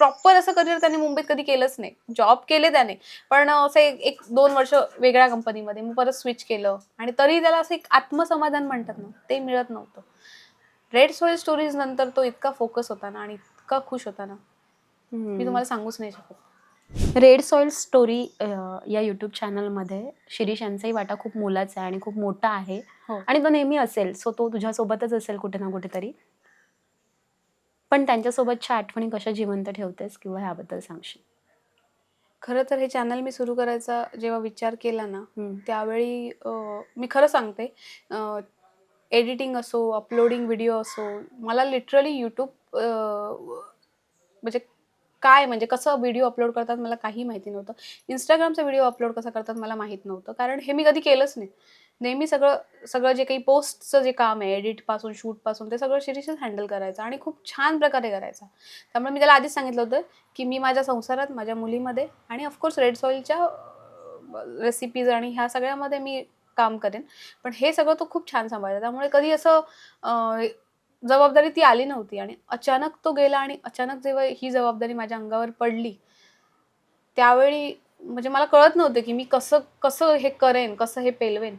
Proper असं career त्याने मुंबईत कधी केलंच नाही. जॉब केले त्याने. पण असं एक दोन वर्ष वेगळ्या कंपनीमध्ये मग परत स्विच केलं. आणि तरी त्याला असं एक आत्मसमाधान म्हणतात ना ते मिळत नव्हतं. रेड सोईल स्टोरीज नंतर तो इतका फोकस होता ना आणि इतका खुश होता ना. मी तुम्हाला सांगूच नाही शकत. रेड सॉइल स्टोरी या युट्यूब चॅनलमध्ये शिरीष यांचाही वाटा खूप मोलाचा आहे आणि खूप मोठा आहे. हो. आणि तो नेहमी असेल. सो तो तुझ्यासोबतच असेल कुठे ना कुठेतरी. पण त्यांच्यासोबतच्या आठवणी कशा जिवंत ठेवतेस किंवा ह्याबद्दल सांगशील खरं तर हे चॅनल मी सुरू करायचा जेव्हा विचार केला ना. त्यावेळी अं, मी खरं सांगते एडिटिंग असो अपलोडिंग व्हिडिओ असो मला लिटरली यूट्यूब म्हणजे काय म्हणजे कसं व्हिडिओ अपलोड करतात मला काही माहिती नव्हतं. इंस्टाग्रामचा व्हिडिओ अपलोड कसा करतात मला माहीत नव्हतं. कारण हे मी कधी केलंच नाही. नेहमी सगळं सगळं जे काही पोस्टचं जे काम आहे एडिटपासून शूटपासून ते सगळं शिरीषच हँडल करायचं आणि खूप छान प्रकारे करायचा. त्यामुळे मी त्याला आधीच सांगितलं होतं की मी माझ्या संसारात माझ्या मुलीमध्ये आणि ऑफकोर्स रेड सॉईलच्या रेसिपीज आणि ह्या सगळ्यामध्ये मी काम करेन. पण हे सगळं तो खूप छान सांभाळला. त्यामुळे कधी असं जबाबदारी ती आली नव्हती आणि अचानक तो गेला आणि अचानक जेव्हा ही जबाबदारी माझ्या अंगावर पडली त्यावेळी म्हणजे मला कळत नव्हतं की मी कसं कसं हे करेन कसं हे पेलवेन.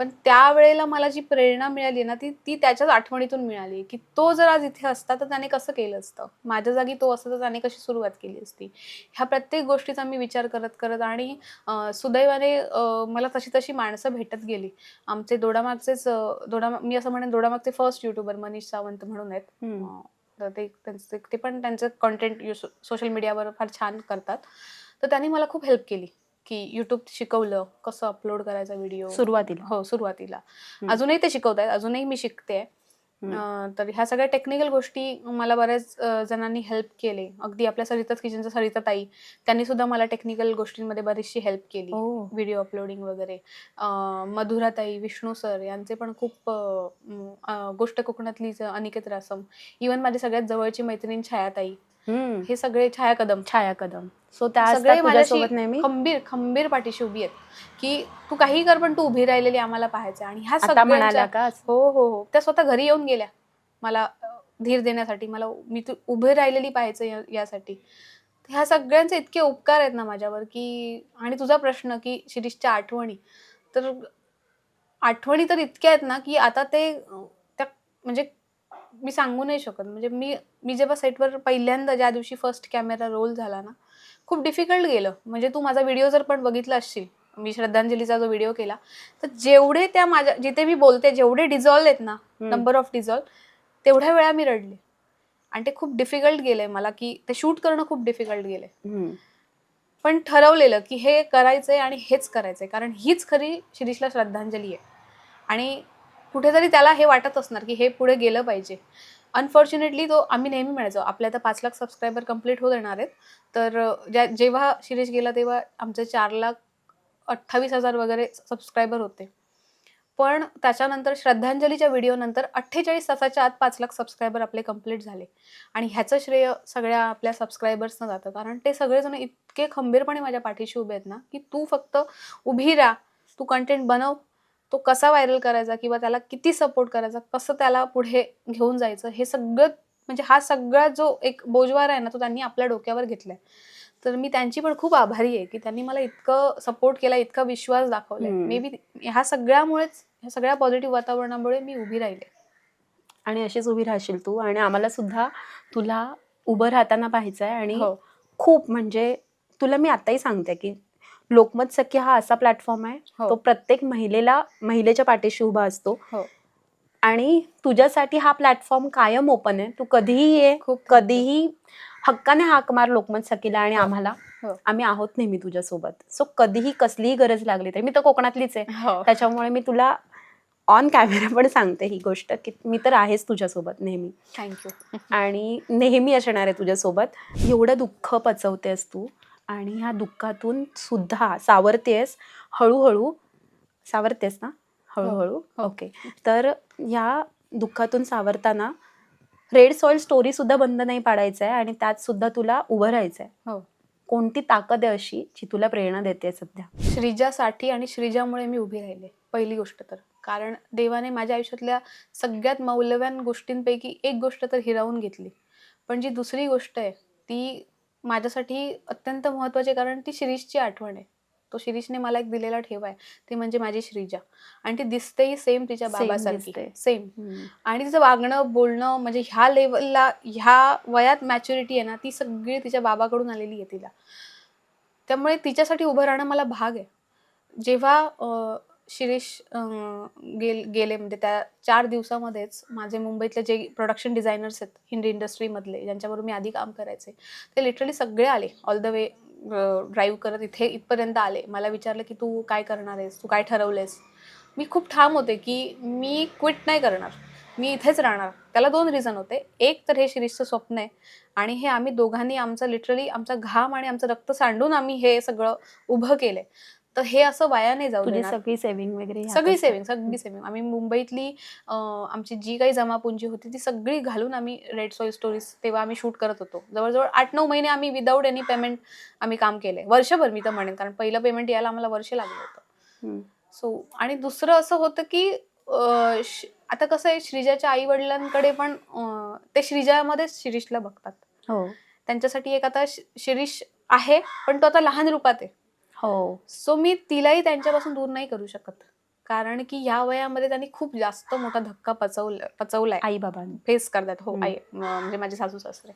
पण त्यावेळेला मला जी प्रेरणा मिळाली ना ती ती त्याच्याच आठवणीतून मिळाली की तो जर आज इथे असता तर त्याने कसं केलं असतं? माझ्या जागी तो असता तर त्याने कशी सुरुवात केली असती? ह्या प्रत्येक गोष्टीचा मी विचार करत करत आणि सुदैवाने मला तशी तशी माणसं भेटत गेली. आमचे दोडामागचेच दोडा मी असं म्हणेन दोडामागचे फर्स्ट युट्यूबर मनीष सावंत म्हणून आहेत. तर ते त्यांचे ते पण त्यांचं कॉन्टेंट सोशल मीडियावर फार छान करतात. तर त्यांनी मला खूप हेल्प केली. की यूट्यूब शिकवलं कसं अपलोड करायचा व्हिडिओ सुरुवातीला. हो सुरुवातीला. अजूनही ते शिकवत आहेत अजूनही मी शिकते. तर ह्या सगळ्या टेक्निकल गोष्टी मला बऱ्याच जणांनी हेल्प केले. अगदी आपल्या सरिताच किचनचं सरिता ताई त्यांनी सुद्धा मला टेक्निकल गोष्टींमध्ये बरीचशी हेल्प केली. व्हिडिओ अपलोडिंग वगैरे. अं, मधुराताई विष्णू सर यांचे पण खूप गोष्ट कोकणातली अनिकेत रासम. इवन माझी सगळ्यात जवळची मैत्रीण छायाताई. हे सगळे छाया कदम छाया कदम सो त्या सगळे तुझ्यासोबत नेहमी? खंबीर खंबीर पाठीशी उभी आहेत. की तू काही कर पण तू उभी राहिलेली आम्हाला पाहायचं आणि ह्या आता म्हणाल्या का? हो हो हो. त्या स्वतः घरी येऊन गेल्या. मला धीर देण्यासाठी मला मी तू उभी राहिलेली पाहायचं यासाठी. ह्या सगळ्यांचे इतके उपकार आहेत ना माझ्यावर की आणि तुझा प्रश्न की शिरीषच्या आठवणी. तर आठवणी तर इतक्या आहेत ना की आता ते त्या म्हणजे मी सांगू नाही शकत. म्हणजे मी मी जेव्हा सेटवर पहिल्यांदा ज्या दिवशी फर्स्ट कॅमेरा रोल झाला ना खूप डिफिकल्ट गेलं. म्हणजे तू माझा व्हिडिओ जर पण बघितला असशील मी श्रद्धांजलीचा जो व्हिडिओ केला तर जेवढे त्या माझ्या जिथे मी बोलते जेवढे डिझॉल्व आहेत ना. नंबर ऑफ डिझॉल्व तेवढ्या वेळा मी रडले. आणि ते खूप डिफिकल्ट गेलंय मला की ते शूट करणं खूप डिफिकल्ट गेलंय. पण ठरवलेलं की हे करायचंय आणि हेच करायचंय कारण हीच खरी शिरीषला श्रद्धांजली आहे. आणि कुठेतरी त्याला हे वाटत असणार की हे पुढे गेलं पाहिजे. अनफॉर्च्युनेटली तो आम्ही नेहमी म्हणायचो आपल्या आता पाच लाख सबस्क्रायबर कंप्लीट होत येणार आहेत. तर ज्या जेव्हा शिरीष गेला तेव्हा आमचे चार लाख अठ्ठावीस हजार वगैरे सबस्क्रायबर होते. पण त्याच्यानंतर श्रद्धांजलीच्या व्हिडिओनंतर अठ्ठेचाळीस तासाच्या आत पाच लाख सबस्क्रायबर आपले कंप्लीट झाले. आणि ह्याचं श्रेय सगळ्या आपल्या सबस्क्रायबर्सनं जातं. कारण ते सगळेजण इतके खंबीरपणे माझ्या पाठीशी उभे आहेत ना की तू फक्त उभी राहा तू कंटेंट बनव तो कसा व्हायरल करायचा किंवा त्याला किती सपोर्ट करायचा कसं त्याला पुढे घेऊन जायचं हे सगळं म्हणजे हा सगळा जो एक बोजवार आहे ना तो त्यांनी आपल्या डोक्यावर घेतलाय. तर मी त्यांची पण खूप आभारी आहे की त्यांनी मला इतकं सपोर्ट केला इतका विश्वास दाखवलाय. मे बी ह्या सगळ्यामुळेच ह्या सगळ्या पॉझिटिव्ह वातावरणामुळे मी उभी राहिले. आणि अशीच उभी राहशील तू आणि आम्हाला सुद्धा तुला उभं राहताना पाहायचं आहे आणि हो. खूप म्हणजे तुला मी आताही सांगते की लोकमत सखी हा असा प्लॅटफॉर्म आहे. हो. तो प्रत्येक महिलेला महिलेच्या पाठीशी उभा असतो. हो. आणि तुझ्यासाठी हा प्लॅटफॉर्म कायम ओपन आहे. तू कधीही ये खूप कधीही हक्काने हाक मार लोकमत सखीला आणि हो. आम्हाला. हो. आम्ही आहोत नेहमी तुझ्यासोबत. सो कधीही कसलीही गरज लागली तरी मी तर कोकणातलीच आहे. हो. त्याच्यामुळे मी तुला ऑन कॅमेरा पण सांगते ही गोष्ट की मी तर आहेच तुझ्यासोबत नेहमी. थँक्यू आणि नेहमी असणार आहे तुझ्यासोबत. एवढं दुःख पचवतेस तू. आणि ह्या दुःखातून सुद्धा सावरतेस हळूहळू सावरतेस ना? हळूहळू? हो. ओके तर ह्या दुःखातून सावरताना रेड सॉइल स्टोरी सुद्धा बंद नाही पाडायचं आहे आणि त्यात सुद्धा तुला उभं राहायचं आहे हो. कोणती ताकद आहे अशी जी तुला प्रेरणा देते सध्या? श्रीजासाठी आणि श्रीजामुळे मी उभी राहिले पहिली गोष्ट तर. कारण देवाने माझ्या आयुष्यातल्या सगळ्यात मौल्यवान गोष्टींपैकी एक गोष्ट तर हिरावून घेतली. पण जी दुसरी गोष्ट आहे ती माझ्यासाठी अत्यंत महत्वाची आहे, कारण ती शिरीषची आठवण आहे. तो शिरीषने मला एक दिलेला ठेवा आहे ती म्हणजे माझी श्रीजा. आणि ती दिसतेही सेम तिच्या बाबासारखी. सेम. आणि तिचं वागणं बोलणं म्हणजे ह्या लेवलला ह्या वयात मॅच्युरिटी आहे ना ती सगळी तिच्या बाबाकडून आलेली आहे तिला. त्यामुळे तिच्यासाठी उभं राहणं मला भाग आहे. जेव्हा शिरीष गेल गेले म्हणजे त्या चार दिवसामध्येच माझे मुंबईतले जे प्रोडक्शन डिझायनर्स आहेत हिंदी इंडस्ट्रीमधले ज्यांच्याबरोबर मी आधी काम करायचे ते लिटरली सगळे आले. ऑल द वे ड्राईव्ह करत इथे इथपर्यंत आले. मला विचारलं की तू काय करणार आहेस? तू काय ठरवलेस मी खूप ठाम होते की मी क्विट नाही करणार. मी इथेच राहणार. त्याला दोन रिझन होते. एक तर हे शिरीषचं स्वप्न आहे आणि हे आम्ही दोघांनी आमचं लिटरली आमचा घाम आणि आमचं रक्त सांडून आम्ही हे सगळं उभं केलंय. तर हे असं वाया नाही जाऊ तुझी देणार. सगळी सेव्हिंग वगैरे ह्यातच सगळी. सेव्हिंग सगळी सेव्हिंग आम्ही मुंबईतली अं, आमची जी काही जमापुंजी होती ती सगळी घालून आम्ही रेड सॉय स्टोरीज तेव्हा आम्ही शूट करत होतो. जवळजवळ आठ नऊ महिने आम्ही विदाऊट एनी पेमेंट आम्ही काम केलंय वर्षभर मी तर म्हणेन कारण पहिलं पेमेंट यायला आम्हाला वर्ष लागलं होतं. हम्म. सो आणि दुसरं असं होतं की अं, श- आता कसं आहे श्रीजाच्या आई वडिलांकडे पण अं, ते श्रीजामध्येच शिरीषला बघतात. हो. त्यांच्यासाठी एक आता शि- शिरीष आहे पण तो आता लहान रूपात आहे. हो. सो मी तिलाही त्यांच्यापासून दूर नाही करू शकत. कारण की या वयामध्ये त्यांनी खूप जास्त मोठा धक्का पचवला पचवलाय. आई बाबा फेस करतात. हो. आई म्हणजे माझे सासू सासरे.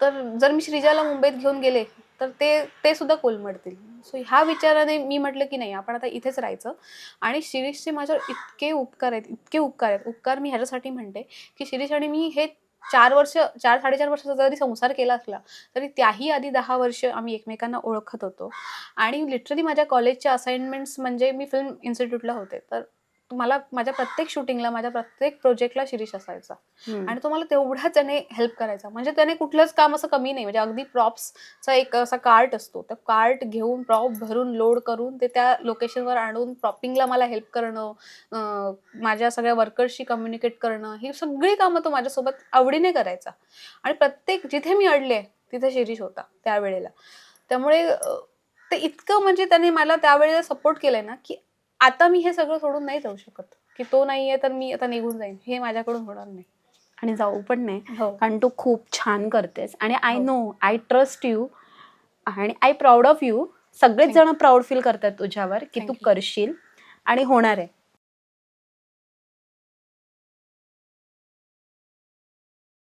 तर जर मी श्रीजाला मुंबईत घेऊन गेले तर ते ते सुद्धा कोलमडतील. सो ह्या विचाराने मी म्हटलं की नाही आपण आता इथेच राहायचं. आणि शिरीषचे माझ्यावर इतके उपकार आहेत इतके उपकार आहेत. उपकार मी ह्याच्यासाठी म्हणते की शिरीष आणि मी हे चार वर्ष चार साडेचार वर्षाचा जरी संसार केला असला तरी त्याही आधी दहा वर्ष आम्ही एकमेकांना ओळखत होतो. आणि लिटरली माझ्या कॉलेजच्या असाइनमेंट्स म्हणजे मी फिल्म इन्स्टिट्यूटला होते. तर मला माझ्या प्रत्येक शूटिंगला माझ्या प्रत्येक प्रोजेक्टला शिरीष असायचा. आणि तो मला तेवढाच त्याने हेल्प करायचा. म्हणजे त्याने कुठलंच काम असं कमी नाही. म्हणजे अगदी प्रॉप्सचा एक असा कार्ट असतो. तर कार्ट घेऊन प्रॉप भरून लोड करून ते त्या लोकेशनवर आणून प्रॉपिंगला मला हेल्प करणं माझ्या सगळ्या वर्कर्सशी कम्युनिकेट करणं ही सगळी कामं तो माझ्यासोबत आवडीने करायचा. आणि प्रत्येक जिथे मी अडले तिथे शिरीष होता त्यावेळेला. त्यामुळे ते इतकं म्हणजे त्याने मला त्यावेळेला सपोर्ट केलंय ना की आता मी हे सगळं सोडून नाही जाऊ शकत. की तो नाहीये तर मी आता निघून जाईन. हे माझ्याकडून होणार नाही. आणि जाऊ पण नाही. हो. कारण तू खूप छान करतेस. आणि I. Know I trust you आणि आय प्राऊड ऑफ यू सगळेच जण प्राऊड फील करतात तुझ्यावर की तू. करशील. आणि होणार आहे.